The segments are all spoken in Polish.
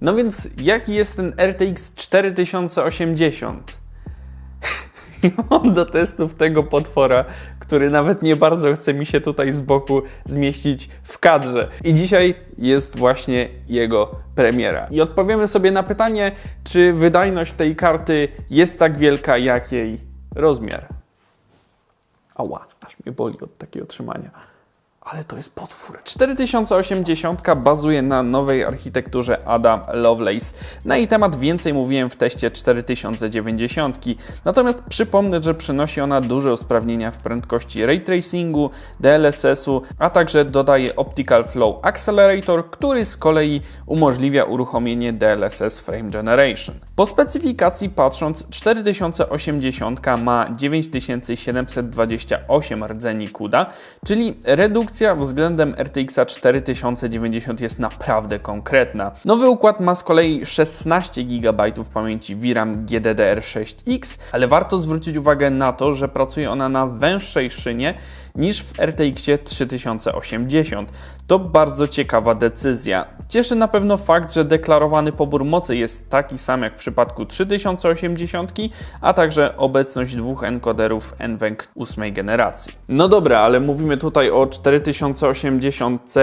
No więc jaki jest ten RTX 4080? I mam do testów tego potwora, który nawet nie bardzo chce mi się tutaj z boku zmieścić w kadrze. I dzisiaj jest właśnie jego premiera. I odpowiemy sobie na pytanie, czy wydajność tej karty jest tak wielka, jak jej rozmiar. Ała, aż mnie boli od takiego trzymania. Ale to jest potwór. 4080 bazuje na nowej architekturze Adam Lovelace. Na jej temat więcej mówiłem w teście 4090. Natomiast przypomnę, że przynosi ona duże usprawnienia w prędkości ray tracingu, DLSS-u, a także dodaje Optical Flow Accelerator, który z kolei umożliwia uruchomienie DLSS Frame Generation. Po specyfikacji patrząc, 4080 ma 9728 rdzeni CUDA, czyli redukcja względem RTX 4090 jest naprawdę konkretna. Nowy układ ma z kolei 16 GB pamięci VRAM GDDR6X, ale warto zwrócić uwagę na to, że pracuje ona na węższej szynie niż w RTX 3080. To bardzo ciekawa decyzja. Cieszy na pewno fakt, że deklarowany pobór mocy jest taki sam jak w przypadku 3080, a także obecność dwóch encoderów NVENC 8 generacji. No dobra, ale mówimy tutaj o 4080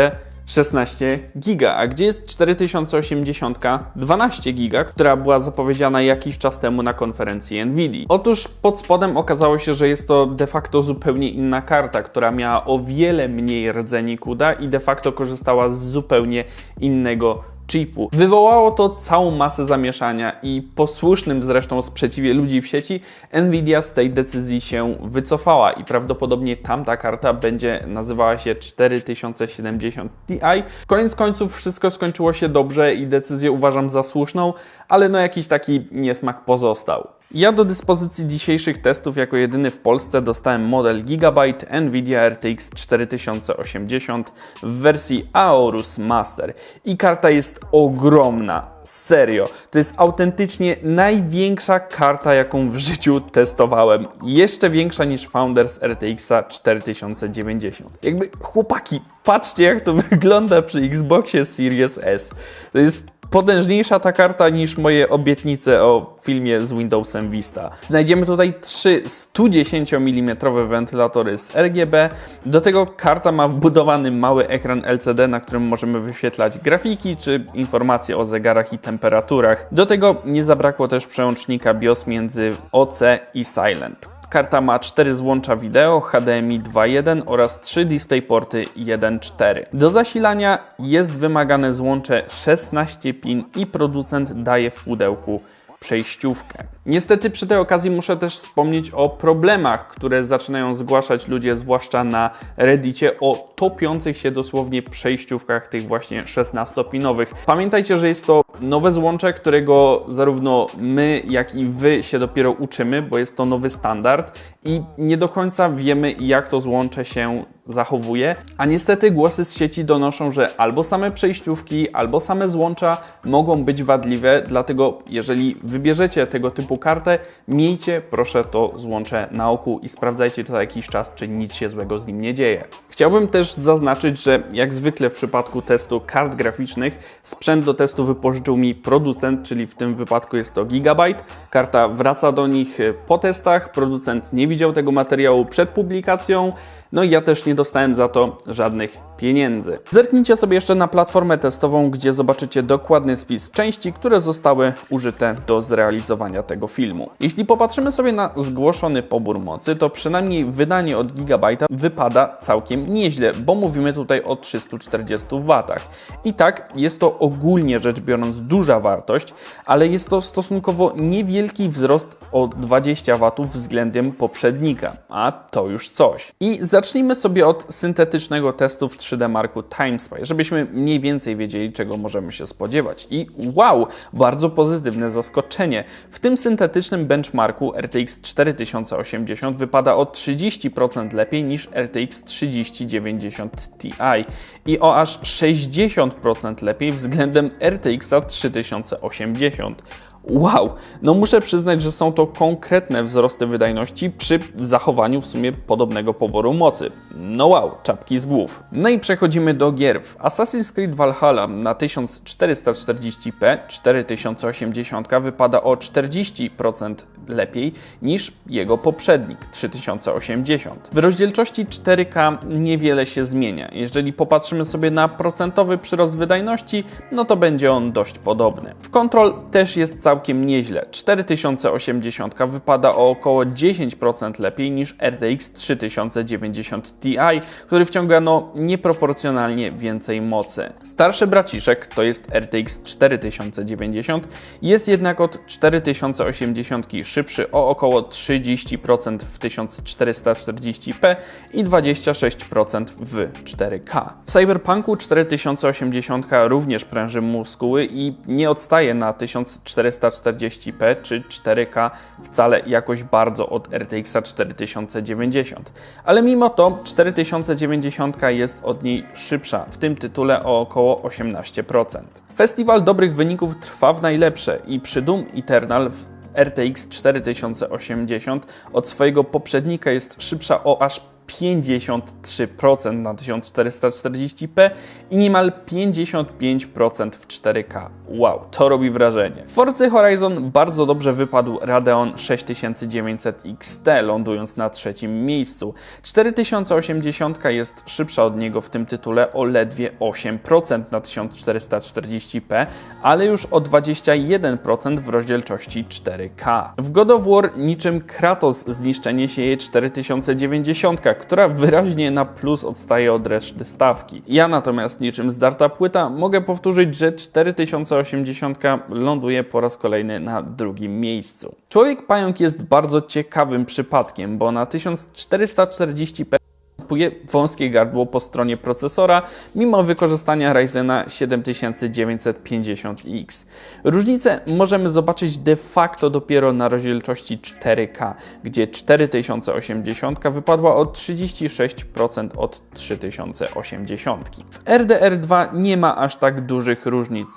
16 giga, a gdzie jest 4080 12 giga, która była zapowiedziana jakiś czas temu na konferencji Nvidia. Otóż pod spodem okazało się, że jest to de facto zupełnie inna karta, która miała o wiele mniej rdzeni CUDA i de facto korzystała z zupełnie innego chipu. Wywołało to całą masę zamieszania i posłusznym zresztą sprzeciwie ludzi w sieci Nvidia z tej decyzji się wycofała i prawdopodobnie tamta karta będzie nazywała się 4070 Ti. Koniec końców wszystko skończyło się dobrze i decyzję uważam za słuszną, ale no jakiś taki niesmak pozostał. Ja do dyspozycji dzisiejszych testów jako jedyny w Polsce dostałem model Gigabyte Nvidia RTX 4080 w wersji Aorus Master i karta jest ogromna. Serio, to jest autentycznie największa karta, jaką w życiu testowałem. Jeszcze większa niż Founders RTX 4090. Jakby chłopaki, patrzcie jak to wygląda przy Xboxie Series S. To jest potężniejsza ta karta niż moje obietnice o filmie z Windowsem Vista. Znajdziemy tutaj trzy 110 mm wentylatory z RGB. Do tego karta ma wbudowany mały ekran LCD, na którym możemy wyświetlać grafiki czy informacje o zegarach i temperaturach. Do tego nie zabrakło też przełącznika BIOS między OC i Silent. Karta ma 4 złącza wideo HDMI 2.1 oraz 3 DisplayPorty 1.4. Do zasilania jest wymagane złącze 16 pin i producent daje w pudełku przejściówkę. Niestety przy tej okazji muszę też wspomnieć o problemach, które zaczynają zgłaszać ludzie, zwłaszcza na Reddicie, o topiących się dosłownie przejściówkach tych właśnie 16-pinowych. Pamiętajcie, że jest to nowe złącze, którego zarówno my, jak i wy się dopiero uczymy, bo jest to nowy standard i nie do końca wiemy, jak to złącze się zachowuje, a niestety głosy z sieci donoszą, że albo same przejściówki, albo same złącza mogą być wadliwe, dlatego jeżeli wybierzecie tego typu kartę, miejcie proszę to złącze na oku i sprawdzajcie to za jakiś czas, czy nic się złego z nim nie dzieje. Chciałbym też zaznaczyć, że jak zwykle w przypadku testu kart graficznych, sprzęt do testu wypożyczył mi producent, czyli w tym wypadku jest to Gigabyte. Karta wraca do nich po testach, producent nie widział tego materiału przed publikacją, no i ja też nie dostałem za to żadnych pieniędzy. Zerknijcie sobie jeszcze na platformę testową, gdzie zobaczycie dokładny spis części, które zostały użyte do zrealizowania tego filmu. Jeśli popatrzymy sobie na zgłoszony pobór mocy, to przynajmniej wydanie od Gigabyte'a wypada całkiem nieźle, bo mówimy tutaj o 340 W. I tak jest to ogólnie rzecz biorąc duża wartość, ale jest to stosunkowo niewielki wzrost o 20 W względem poprzednika, a to już coś. I zacznijmy sobie od syntetycznego testu w 3D Marku TimeSpy, żebyśmy mniej więcej wiedzieli, czego możemy się spodziewać. I wow, bardzo pozytywne zaskoczenie. W tym syntetycznym benchmarku RTX 4080 wypada o 30% lepiej niż RTX 3090 Ti i o aż 60% lepiej względem RTX 3080. Wow, no muszę przyznać, że są to konkretne wzrosty wydajności przy zachowaniu w sumie podobnego poboru mocy. No wow, czapki z głów. No i przechodzimy do gier. W Assassin's Creed Valhalla na 1440p 4080 wypada o 40% lepiej niż jego poprzednik 3080. W rozdzielczości 4K niewiele się zmienia. Jeżeli popatrzymy sobie na procentowy przyrost wydajności, no to będzie on dość podobny. W Control też jest całkiem nieźle. 4080 wypada o około 10% lepiej niż RTX 3090 Ti, który wciąga no nieproporcjonalnie więcej mocy. Starszy braciszek, to jest RTX 4090, jest jednak od 4080 szybszy o około 30% w 1440p i 26% w 4K. W Cyberpunku 4080 również pręży muskuły i nie odstaje na 1440p czy 4K wcale jakoś bardzo od RTX 4090. Ale mimo to 4090 jest od niej szybsza, w tym tytule o około 18%. Festiwal dobrych wyników trwa w najlepsze i przy Doom Eternal w RTX 4080 od swojego poprzednika jest szybsza o aż 53% na 1440p i niemal 55% w 4K. Wow, to robi wrażenie. W Forza Horizon bardzo dobrze wypadł Radeon 6900 XT, lądując na trzecim miejscu. 4080 jest szybsza od niego w tym tytule o ledwie 8% na 1440p, ale już o 21% w rozdzielczości 4K. W God of War niczym Kratos zniszczenie sieje 4090, która wyraźnie na plus odstaje od reszty stawki. Ja natomiast niczym zdarta płyta mogę powtórzyć, że 4080 ląduje po raz kolejny na drugim miejscu. Człowiek Pająk jest bardzo ciekawym przypadkiem, bo na 1440p kupuje wąskie gardło po stronie procesora, mimo wykorzystania Ryzena 7950X. Różnicę możemy zobaczyć de facto dopiero na rozdzielczości 4K, gdzie 4080 wypadła o 36% od 3080. W RDR2 nie ma aż tak dużych różnic.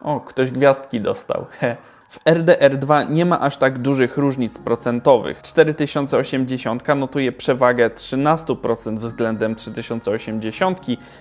O, ktoś gwiazdki dostał. He. W RDR2 nie ma aż tak dużych różnic procentowych. 4080 notuje przewagę 13% względem 3080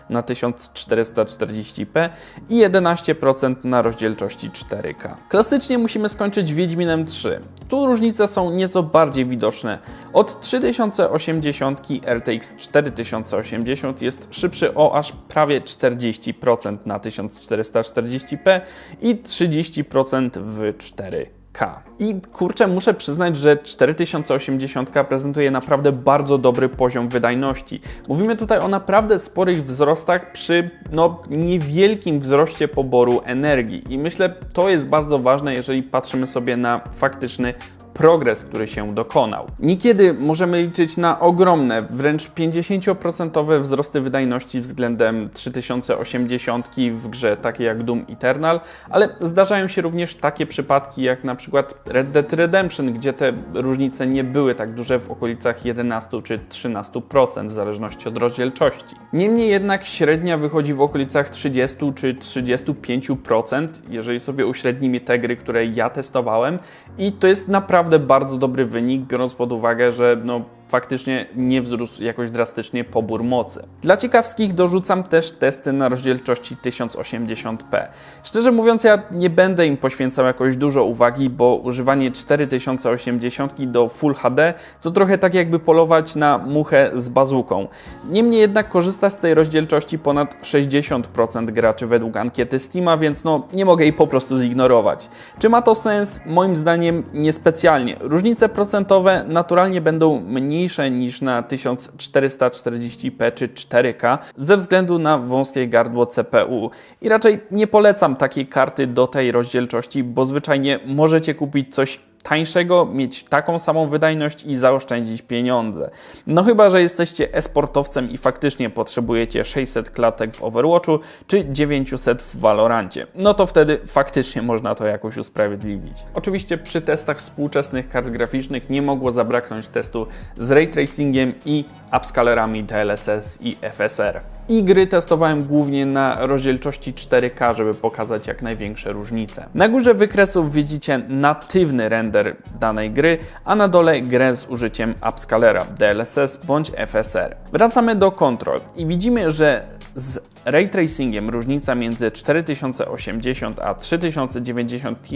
na 1440p i 11% na rozdzielczości 4K. Klasycznie musimy skończyć Wiedźminem 3. Tu różnice są nieco bardziej widoczne. Od 3080 RTX 4080 jest szybszy o aż prawie 40% na 1440p i 30% w 4K. I kurczę, muszę przyznać, że 4080 prezentuje naprawdę bardzo dobry poziom wydajności. Mówimy tutaj o naprawdę sporych wzrostach przy no, niewielkim wzroście poboru energii. I myślę, to jest bardzo ważne, jeżeli patrzymy sobie na faktyczny progres, który się dokonał. Niekiedy możemy liczyć na ogromne, wręcz 50% wzrosty wydajności względem 3080 w grze takiej jak Doom Eternal, ale zdarzają się również takie przypadki jak na przykład Red Dead Redemption, gdzie te różnice nie były tak duże w okolicach 11 czy 13% w zależności od rozdzielczości. Niemniej jednak średnia wychodzi w okolicach 30 czy 35%, jeżeli sobie uśrednimy te gry, które ja testowałem i to jest naprawdę naprawdę bardzo dobry wynik, biorąc pod uwagę, że no, faktycznie nie wzrósł jakoś drastycznie pobór mocy. Dla ciekawskich dorzucam też testy na rozdzielczości 1080p. Szczerze mówiąc, ja nie będę im poświęcał jakoś dużo uwagi, bo używanie 4080 do Full HD to trochę tak jakby polować na muchę z bazuką. Niemniej jednak korzysta z tej rozdzielczości ponad 60% graczy według ankiety Steama, więc no nie mogę jej po prostu zignorować. Czy ma to sens? Moim zdaniem niespecjalnie. Różnice procentowe naturalnie będą mniej mniejsze niż na 1440p czy 4K ze względu na wąskie gardło CPU. I raczej nie polecam takiej karty do tej rozdzielczości, bo zwyczajnie możecie kupić coś tańszego, mieć taką samą wydajność i zaoszczędzić pieniądze. No chyba, że jesteście esportowcem i faktycznie potrzebujecie 600 klatek w Overwatchu czy 900 w Valorancie. No to wtedy faktycznie można to jakoś usprawiedliwić. Oczywiście przy testach współczesnych kart graficznych nie mogło zabraknąć testu z ray tracingiem i upscalerami DLSS i FSR. I gry testowałem głównie na rozdzielczości 4K, żeby pokazać jak największe różnice. Na górze wykresów widzicie natywny render danej gry, a na dole grę z użyciem upscalera DLSS bądź FSR. Wracamy do kontrol i widzimy, że z ray tracingiem różnica między 4080 a 3090 Ti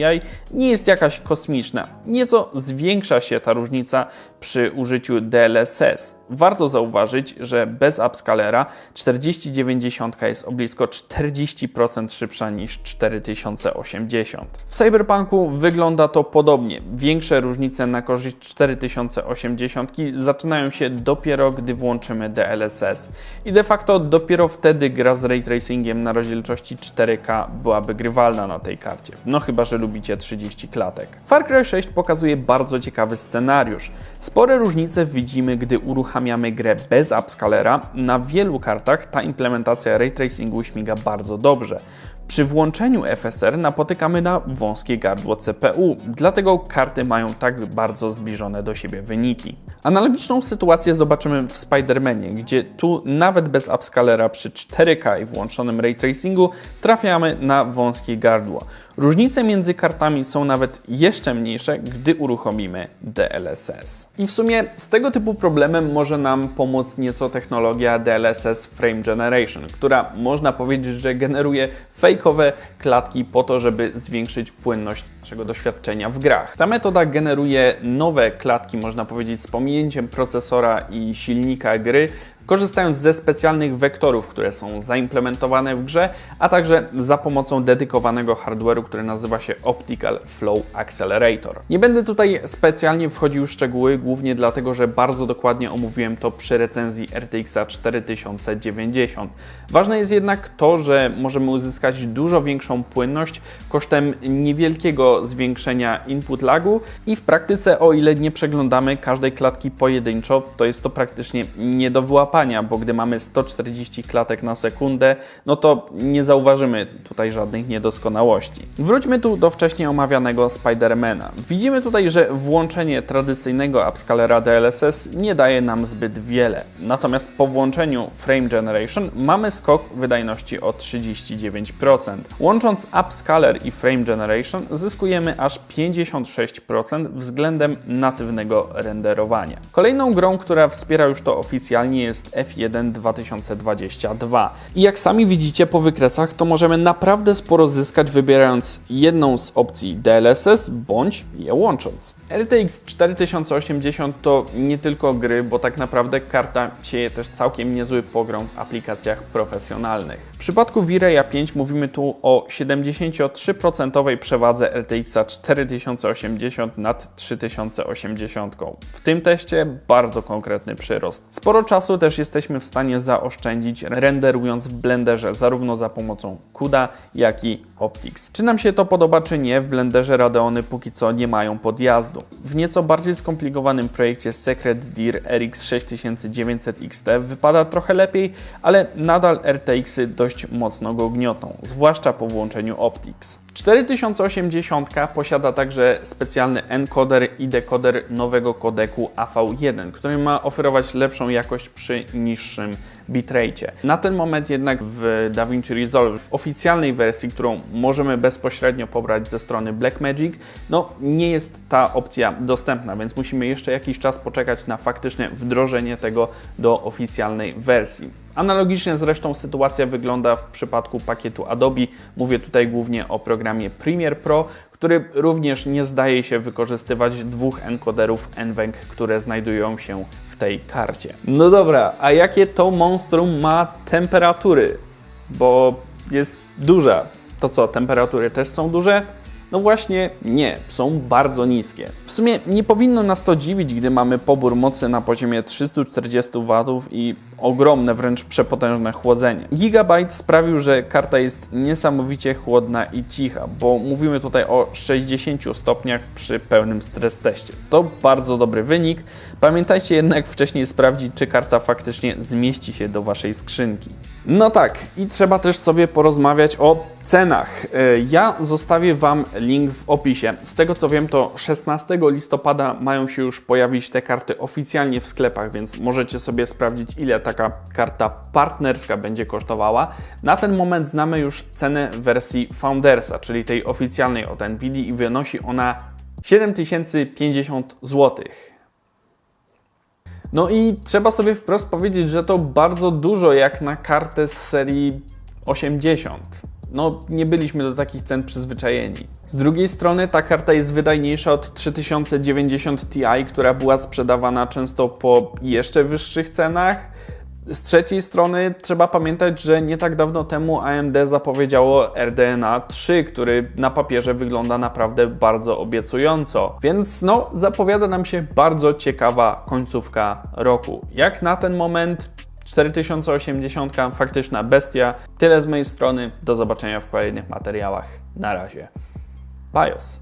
nie jest jakaś kosmiczna. Nieco zwiększa się ta różnica przy użyciu DLSS. Warto zauważyć, że bez upscalera 4090 jest o blisko 40% szybsza niż 4080. W Cyberpunku wygląda to podobnie. Większe różnice na korzyść 4080 zaczynają się dopiero, gdy włączymy DLSS. I de facto dopiero wtedy gra z ray tracingiem na rozdzielczości 4K byłaby grywalna na tej karcie. No chyba, że lubicie 30 klatek. Far Cry 6 pokazuje bardzo ciekawy scenariusz. Spore różnice widzimy, gdy uruchamiamy grę bez upscalera. Na wielu kartach ta implementacja ray tracingu śmiga bardzo dobrze. Przy włączeniu FSR napotykamy na wąskie gardło CPU, dlatego karty mają tak bardzo zbliżone do siebie wyniki. Analogiczną sytuację zobaczymy w Spider-Manie, gdzie tu nawet bez upscalera przy 4K i włączonym ray tracingu trafiamy na wąskie gardło. Różnice między kartami są nawet jeszcze mniejsze, gdy uruchomimy DLSS. I w sumie z tego typu problemem może nam pomóc nieco technologia DLSS Frame Generation, która można powiedzieć, że generuje fejkowe klatki po to, żeby zwiększyć płynność naszego doświadczenia w grach. Ta metoda generuje nowe klatki, można powiedzieć, z pominięciem procesora i silnika gry, korzystając ze specjalnych wektorów, które są zaimplementowane w grze, a także za pomocą dedykowanego hardware'u, który nazywa się Optical Flow Accelerator. Nie będę tutaj specjalnie wchodził w szczegóły, głównie dlatego, że bardzo dokładnie omówiłem to przy recenzji RTX 4090. Ważne jest jednak to, że możemy uzyskać dużo większą płynność kosztem niewielkiego zwiększenia input lagu i w praktyce, o ile nie przeglądamy każdej klatki pojedynczo, to jest to praktycznie nie do wyłapania, bo gdy mamy 140 klatek na sekundę, no to nie zauważymy tutaj żadnych niedoskonałości. Wróćmy tu do wcześniej omawianego Spidermana. Widzimy tutaj, że włączenie tradycyjnego upscalera DLSS nie daje nam zbyt wiele. Natomiast po włączeniu Frame Generation mamy skok wydajności o 39%. Łącząc upscaler i Frame Generation zyskujemy aż 56% względem natywnego renderowania. Kolejną grą, która wspiera już to oficjalnie jest F1 2022. I jak sami widzicie po wykresach, to możemy naprawdę sporo zyskać wybierając jedną z opcji DLSS bądź je łącząc. RTX 4080 to nie tylko gry, bo tak naprawdę karta sieje też całkiem niezły pogrom w aplikacjach profesjonalnych. W przypadku V-Raya 5 mówimy tu o 73% przewadze RTX 4080 nad 3080. W tym teście bardzo konkretny przyrost. Sporo czasu też jesteśmy w stanie zaoszczędzić renderując w Blenderze zarówno za pomocą CUDA, jak i Optics. Czy nam się to podoba, czy nie, w Blenderze Radeony póki co nie mają podjazdu. W nieco bardziej skomplikowanym projekcie Secret Dir RX 6900 XT wypada trochę lepiej, ale nadal RTX-y dość mocno go gniotą, zwłaszcza po włączeniu Optics. 4080 posiada także specjalny encoder i decoder nowego kodeku AV1, który ma oferować lepszą jakość przy niższym bitrate. Na ten moment jednak w DaVinci Resolve, w oficjalnej wersji, którą możemy bezpośrednio pobrać ze strony Blackmagic, no nie jest ta opcja dostępna, więc musimy jeszcze jakiś czas poczekać na faktyczne wdrożenie tego do oficjalnej wersji. Analogicznie zresztą sytuacja wygląda w przypadku pakietu Adobe. Mówię tutaj głównie o programie Premiere Pro, który również nie zdaje się wykorzystywać dwóch encoderów NVENC, które znajdują się w tej karcie. No dobra, a jakie to monstrum ma temperatury? Bo jest duża. To co, temperatury też są duże? No właśnie nie, są bardzo niskie. W sumie nie powinno nas to dziwić, gdy mamy pobór mocy na poziomie 340 W i ogromne, wręcz przepotężne chłodzenie. Gigabyte sprawił, że karta jest niesamowicie chłodna i cicha, bo mówimy tutaj o 60 stopniach przy pełnym stres teście. To bardzo dobry wynik. Pamiętajcie jednak wcześniej sprawdzić, czy karta faktycznie zmieści się do Waszej skrzynki. No tak, i trzeba też sobie porozmawiać o cenach. E, Ja zostawię Wam link w opisie. Z tego co wiem, to 16 listopada mają się już pojawić te karty oficjalnie w sklepach, więc możecie sobie sprawdzić, ile ta taka karta partnerska będzie kosztowała. Na ten moment znamy już cenę wersji Foundersa, czyli tej oficjalnej od Nvidia i wynosi ona 7050 zł. No i trzeba sobie wprost powiedzieć, że to bardzo dużo jak na kartę z serii 80. No, nie byliśmy do takich cen przyzwyczajeni. Z drugiej strony ta karta jest wydajniejsza od 3090 Ti, która była sprzedawana często po jeszcze wyższych cenach. Z trzeciej strony trzeba pamiętać, że nie tak dawno temu AMD zapowiedziało RDNA 3, który na papierze wygląda naprawdę bardzo obiecująco. Więc no, zapowiada nam się bardzo ciekawa końcówka roku. Jak na ten moment 4080 faktyczna bestia. Tyle z mojej strony. Do zobaczenia w kolejnych materiałach. Na razie. BIOS.